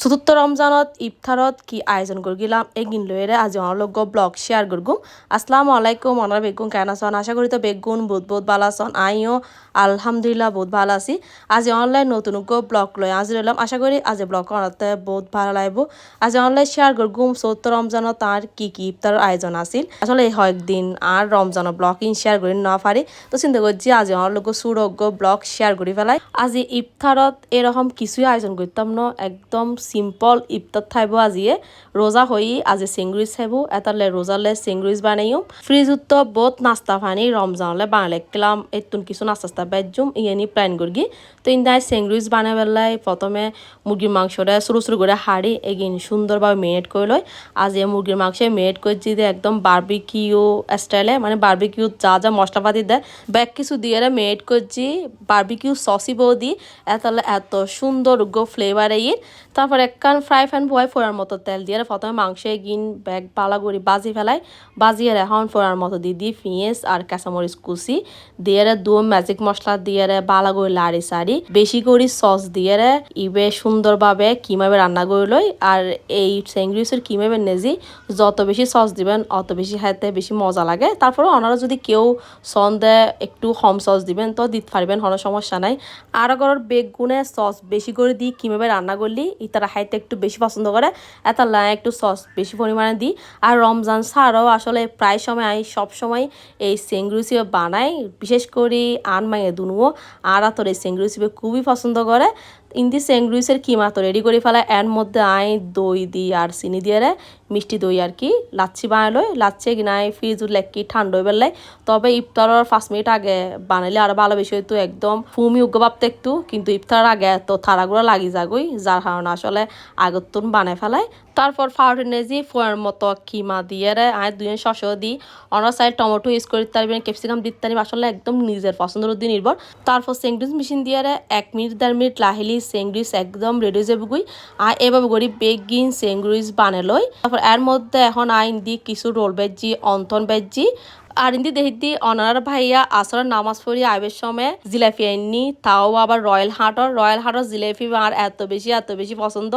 চতুৰ্থ ৰমজানত ইফতাৰত কি আয়োজন করগিলাম এগিন লয়েরে আজ অনলগ্য ব্লগ শেয়ার করগুম আসসালামু আলাইকুম অনার বেগুন কেন আশা করি তো বেগুন বহুত বহুত ভালো আছেন। আইও, আলহামদুলিল্লাহ বহুত ভালো আছি। আজ অনলাইন নতুন ব্লগ লয় আজ রইলাম আশা করি আজ ব্লগ করাতে বহুত ভালো লাগব আজ অনলাইন শেয়ার করগুম চতুৰ্থ রমজানত তার কি কি ইফতার আয়োজন আছিল। আসলে এই কয়েকদিন আর রমজানের ব্লগ শেয়ার করি না পারি তো চিন্তা করছি আজ অনলগ্য সুরগ্য ব্লগ শেয়ার করি ফেলাই আজি ইফতারত এরকম কিছুই আয়োজন করতাম না? একদম সিম্পল ইফতার থাইব আজিয়ে রোজা হই আজি চেংগুৰিজ চাইব এটালে রোজালে চেংগুৰিজ বানাইও ফ্রিজত বহুত নাস্তা ফানি রমজানলে বানালে কিলাম এতুন কিছু নাস্তা নাস্তা বেজুম ইয়ানি প্ল্যান করগি তো ইন্দাই চেংগুৰিজ বানাই পেলাই প্রথমে মুরগির মাংসটা সরু সরু করে হাড়ি এগিন সুন্দরভাবে মেরিনেট করে লয় আজ মুরগির মাংস মেরিনেট করে দিয়ে একদম বার্বিকিউ স্টাইলে মানে বার্বিকিউ যা যা মশলাপাতি দেয় ব্যাগ কিছু দিয়ে মেরিনেট করছি বার্বিকিউ সসি বউ দি এতালে এত সুন্দর গো ফ্লেভার এই তারপর একখান ফ্রাই ফ্যান বয় ফোড়ার মতো তেল দিয়ে প্রথমে মাংস গিন, ব্যাগ পালা করি বাজি ফেলাই বাজিয়ে এখন ফোড়ার মতো দিয়ে দিই পিঁয়াজ আর কাঁচামরিচ কুচি। দিয়ে রে দু ম্যাজিক মশলা দিয়ে বালা করে লাড়ি সারি। বেশি করে সস দিয়ে রে ইবে সুন্দরভাবে কিমাবে রান্না করে লই আর এই স্যাংরিসের কিমাবে নেজি, যত বেশি সস দিবেন, অত বেশি খাইতে বেশি মজা লাগে। তারপরে ওনারা যদি কেউ সন দেয় একটু হম সস দিবেন, তো দিতে পারবেন, কোনো সমস্যা নাই। আর বেগুনে সস বেশি করে দিই কীভাবে রান্না করলি তারা খাইতে একটু বেশি পছন্দ করে, এত লাই একটু সস বেশি পরিমাণে দিই। আর রমজান ছাড়াও আসলে প্রায় সময় আমি সবসময় এই সেংরুসি বানাই, বিশেষ করে আনমাইয়ে দুনুও। আর তোর এই সেংরুসি খুবই পছন্দ করে। ইন্দি সেংরুইসের কিমা তো রেডি করে ফেলা এর মধ্যে আই দই দিই আর চিনি দিয়ে মিষ্টি দই আর কি লাচ্ছি বানালো লাচ্ছি কিনাই ফ্রিজ লেকি ঠান্ডা হয়ে পেলাই তবে ইফতারের পাঁচ মিনিট আগে বানাইলে আরও ভালো বেশি হইতো একদম ফুমি উগ্র ভাবতে একটু কিন্তু ইফতার আগে তো থারাগুলো লাগি যাগই যার কারণে আসলে আগতুন বানাই ফেলাই তারপর ফাউটেনেজি ফোয়ার মতো কিমা দিয়ে রে আয় দুজন শস দিই অন্য সাইড টমেটো ইউজ করে পারবেন ক্যাপসিকাম দিতে আসলে একদম নিজের পছন্দের দিয়ে নির্ভর তারপর স্যান্ডউইচ মেশিন দিয়ে রে এক মিনিট দেড় মিনিট লাহিলি স্যান্ডউইচ একদম রেডি হয়ে যাবে গুই আর এভাবে করি বেগিন স্যান্ডউইচ বানালই তারপর এর মধ্যে এখন আইন দি কিছু রোল বেজি অন্তন বেজি আর ইন্দি দেহিদি অনার ভাইয়া আসরের নামাজ পড়ি আইবের সময় জিলাপি আইনি তাও আবার রয়্যাল হাটর রয়্যাল হাটর জিলাপি আর এত বেশি এত বেশি পছন্দ।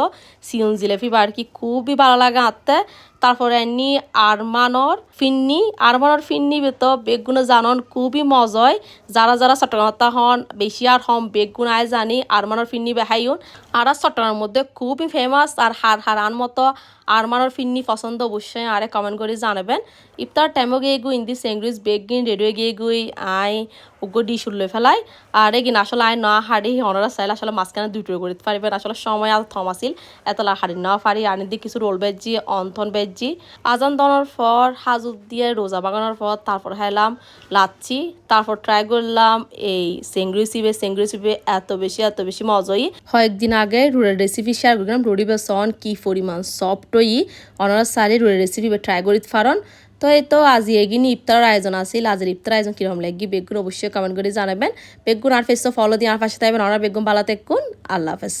সিউন জিলাপি আর কি খুবই ভালো লাগে আঁততে। তারপরে এমনি আরমানর ফিন্নি। আরমানর ফিন্নি বেত বেগুন জানন খুবই মজয় যারা যারা চট্টগ্রামত হন, বেশি আর হম বেগুন আয় জানি, আরমানর ফিন্নি বেহাইউন আর চট্টগ্রামের মধ্যে খুবই ফেমাস আর হার হারান মতো আরমানর ফিন্নি পছন্দ অবশ্যই আরে কমেন্ট করে জানাবেন। ইফতার টাইমও গিয়ে গু ইন্দি সেংগ্রিজ বেগিন রেডিও গিয়ে গুই, আই উগ্র ডিশ উল্লে ফেলাই। আর এগিন আসলে আয় না হাড়ি অনারা চাইলে আসলে মাঝখানে দুটো করে পারিবেন। আসলে সময় আর থম আছিল এতলা হাড়ি না পারি আনি দিয়ে কিছু রোল বেজি অন্থন বেজি। আজান দনের পর হাজুত দিয়ে রোজা বাগানোর পর তারপর খাইলাম লাচ্ছি, তারপর ট্রাই করলাম। এই সেঙ্গি রেসিপি সেঙ্গি রেসিপি এত বেশি এত বেশি মজাই। কয়েকদিন আগে রুড়ের রেসিপি শেয়ার করলাম, রুড়ি বেসন কি পরিমাণ সফটই অনারা সারি রুড়ের রেসিপি ট্রাই করি ফারন তো এই তো আজি এগিনি ইফতার আয়োজন আছে আজের ইফতার আয়োজন কীরকম লাগি? বেগুন অবশ্যই কমেন্ট করে জানাবেন। বেগুন আর ফেস ফলো দিয়ে আর পাশে থাকবেন। আমরা বেগুন বালাতে কোন? আল্লাহ হাফেজ।